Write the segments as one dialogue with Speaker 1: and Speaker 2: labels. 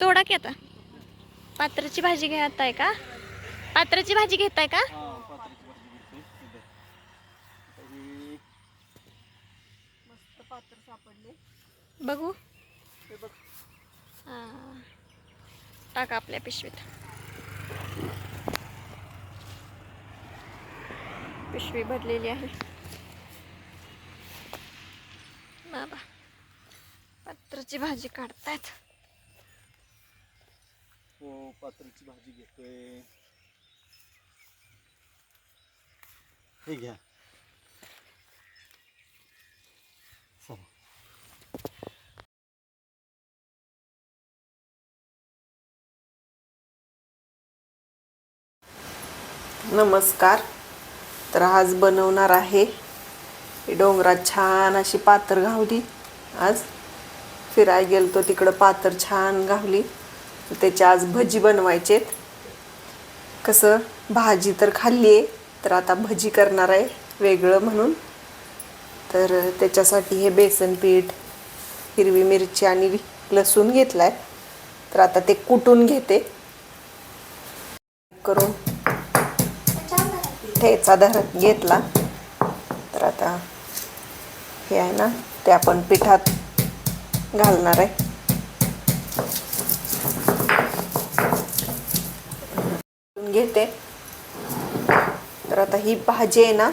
Speaker 1: तोडा की आता? पात्राची भाजी घेताय का? पात्राची भाजी घेताय का?
Speaker 2: मस्त पात्र सापडले.
Speaker 1: बघू.
Speaker 2: बघ.
Speaker 1: टाका आपल्या पिशवीत. पिशवी भरलेली आहे. बाबा पात्राची भाजी काढतायत.
Speaker 3: हो पात्राची भाजी घेतोय. हे घ्या. चला.
Speaker 2: नमस्कार. तर आज बनवणार आहे ही डोंगरात छान अशी पातर घावली आज फिराय गेलतो तिकडं पातर छान घावली त्याची आज भजी बनवायचेत. कसं? भाजी तर खाल्ली आहे तर आता भजी करणार आहे वेगळं म्हणून. तर त्याच्यासाठी हे बेसन पीठ हिरवी मिरची आणि लसूण घेतला आहे तर आता ते कुटून घेते. करून ठेचा धरत घेतला. तर आता हे आहे ना ते आपण पिठात घालणार आहे. घेते. तर आता ही भाजी आहे ना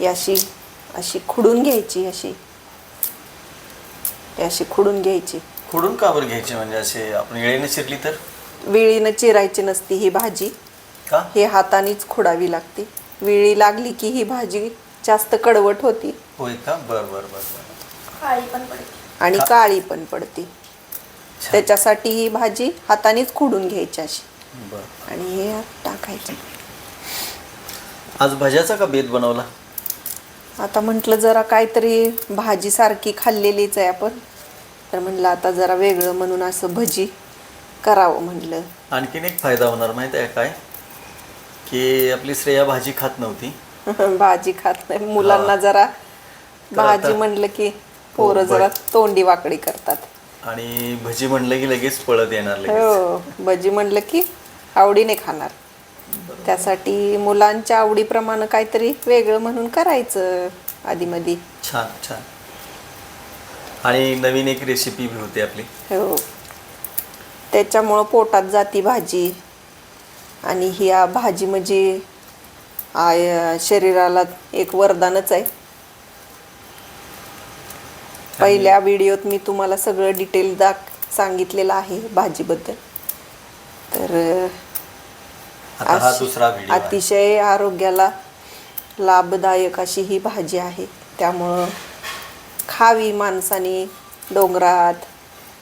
Speaker 2: ही अशी अशी खुडून घ्यायची अशी. अशी खुडून घ्यायची.
Speaker 3: खोडून का बरं घ्यायचे? म्हणजे असे आपण येळेने चिरली तर?
Speaker 2: विळीनं चिरायची नसती ही भाजी.
Speaker 3: का?
Speaker 2: हे हातानेच खोडावी लागते. विळी लागली की ही भाजी जास्त कडवट होती.
Speaker 3: होय का? बर बर बर बर.
Speaker 2: आणि काळी पण पडते. त्याच्यासाठी ही भाजी हातानेच खुडून घ्यायची अशी. आणि हे टाकायचं.
Speaker 3: आज भज्याचा का बेत बनवला?
Speaker 2: आता म्हटलं जरा काहीतरी भाजी सारखी खाल्लेलीच आहे आपण. तर म्हटलं आता जरा वेगळं म्हणून असं भजी करावं म्हटलं.
Speaker 3: आणखीन एक फायदा होणार माहिती आहे काय? की आपली श्रेया भाजी खात नव्हती.
Speaker 2: भाजी खात नाही. मुलांना जरा भाजी म्हणलं की पोरं
Speaker 3: हो,
Speaker 2: जरा तोंडी वाकडी करतात.
Speaker 3: आणि भजी म्हणलं की लगेच पळत येणार लगेच.
Speaker 2: हो भजी म्हणलं की आवडीने खाणार. त्यासाठी मुलांच्या आवडीप्रमाणे काहीतरी वेगळं म्हणून करायचं आधीमधी.
Speaker 3: छान छान. आणि नवीन एक रेसिपी बी होती आपली.
Speaker 2: हो. त्याच्यामुळं पोटात जाती भाजी. आणि ही आ- भाजी म्हणजे आय शरीराला एक वरदानच आहे. पहिल्या व्हिडिओत मी तुम्हाला सगळं डिटेल दाख सांगितलेलं आहे भाजीबद्दल. तर
Speaker 3: आता हा
Speaker 2: अशी-
Speaker 3: दुसरा व्हिडिओ आहे.
Speaker 2: अतिशय आरोग्याला लाभदायक अशी ही भाजी आहे. त्यामुळं खावी माणसाने डोंगरात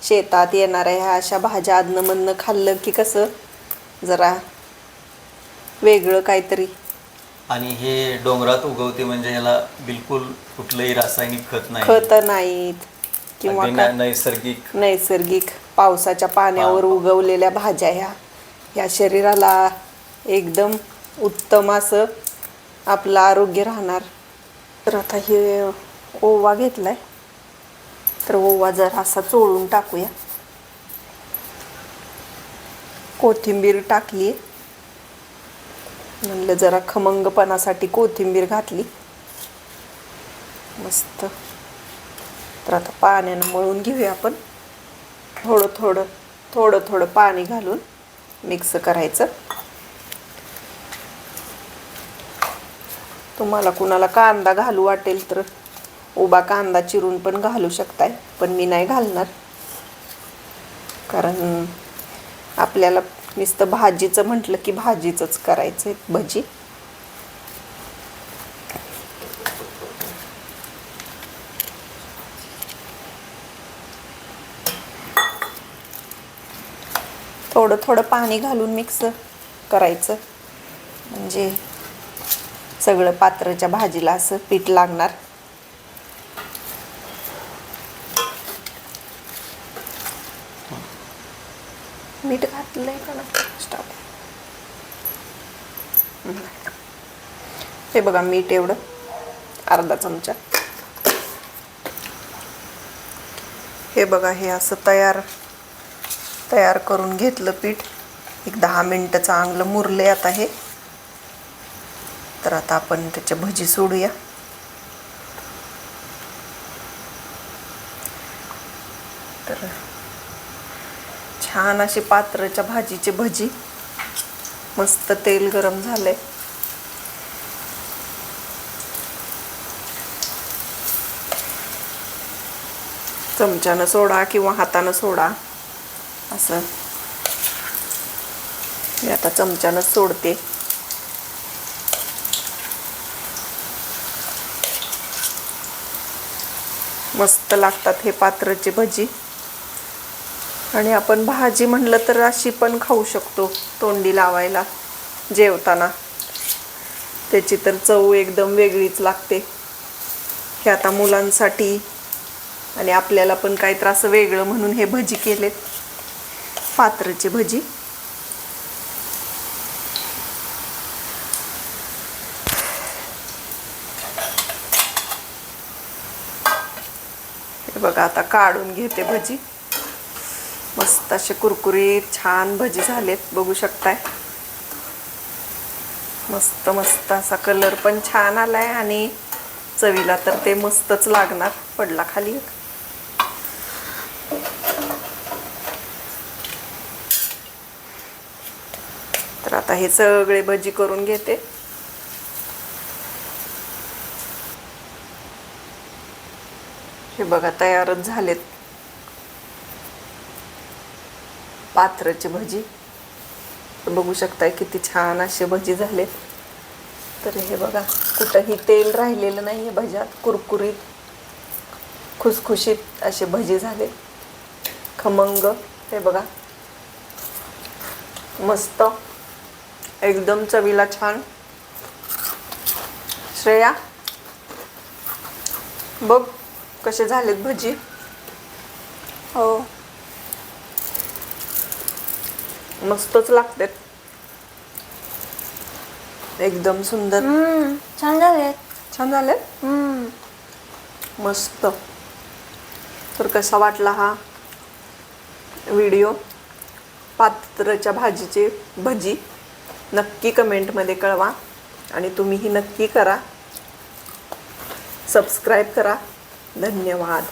Speaker 2: शेतात येणाऱ्या ह्या अशा भाज्या आदनमधनं खाल्लं की कसं जरा वेगळं काहीतरी.
Speaker 3: आणि हे डोंगरात उगवते म्हणजे ह्याला बिलकुल कुठलंही रासायनिक खत नाही.
Speaker 2: खत नाहीत किंवा
Speaker 3: अगदी
Speaker 2: काय-
Speaker 3: नै- नैसर्गिक.
Speaker 2: नैसर्गिक. पावसाच्या पाण्यावर उगवलेल्या भाज्या ह्या. ह्या शरीराला एकदम उत्तम असं आपलं आरोग्य राहणार. तर आता हे ओवा घेतलाय. तर ओवा जरा असा चोळून टाकूया. कोथिंबीर टाकली म्हणलं जरा खमंगपणासाठी कोथिंबीर घातली. मस्त. तर आता पाण्यानं मळून घेऊया आपण. थोडं थोडं थोडं थोडं पाणी घालून मिक्स करायचं. तुम्हाला कुणाला कांदा घालू वाटेल तर उभा कांदा चिरून पण घालू शकताय पण मी नाही घालणार. कारण आपल्याला नुसतं भाजीचं म्हटलं की भाजीचंच करायचं आहे भजी. थोडं थोडं पाणी घालून मिक्स करायचं. म्हणजे सगळं पात्राच्या भाजीला असं पीठ लागणार. मीठ घातलंय का ना? स्टॉप हे बघा मीठ एवढं. अर्धा चमचा. हे बघा हे असं तयार तयार करून घेतलं पीठ. एक दहा मिनटं चांगलं मुरले आता हे. तर आता आपण त्याच्या भजी सोडूया. तर छान अशी पात्राच्या भाजीची भजी. मस्त तेल गरम झालंय. चमच्यानं सोडा किंवा हातानं सोडा. असं. मी आता चमच्यानंच सोडते. मस्त लागतात हे पात्राची भजी. आणि आपण भाजी म्हणलं तर अशी पण खाऊ शकतो तोंडी लावायला जेवताना. त्याची तर चव एकदम वेगळीच लागते. हे आता मुलांसाठी आणि आपल्याला पण काही त्रास वेगळं म्हणून हे भजी केलेत. पात्रची भजी. हे बघा आता काढून घेते भजी. मस्त असे कुरकुरीत छान भजी झालेत बघू शकताय. मस्त मस्त असा कलर पण छान आलाय आणि चवीला तर ते मस्तच लागणार. पडला खाली तर आता हे सगळे भजी करून घेते. हे बघा तयारच झालेत. पात्राची भजी. बघू शकताय किती छान असे भजी झालेत तर हे बघा कुठंही तेल राहिलेलं नाही आहे भज्यात. कुरकुरीत खुसखुशीत असे भजी झाले. खमंग हे बघा. मस्त. एकदम चवीला छान. श्रेया बघ कसे झालेत भजी.
Speaker 1: हो.
Speaker 2: मस्तच लागतात. एकदम सुंदर.
Speaker 1: छान झाले
Speaker 2: छान झालेत? मस्त. तर कसा वाटला हा व्हिडिओ? पात्राच्या भाजीची भजी. नक्की कमेंटमध्ये कळवा आणि तुम्हीही नक्की करा. सबस्क्राईब करा. धन्यवाद.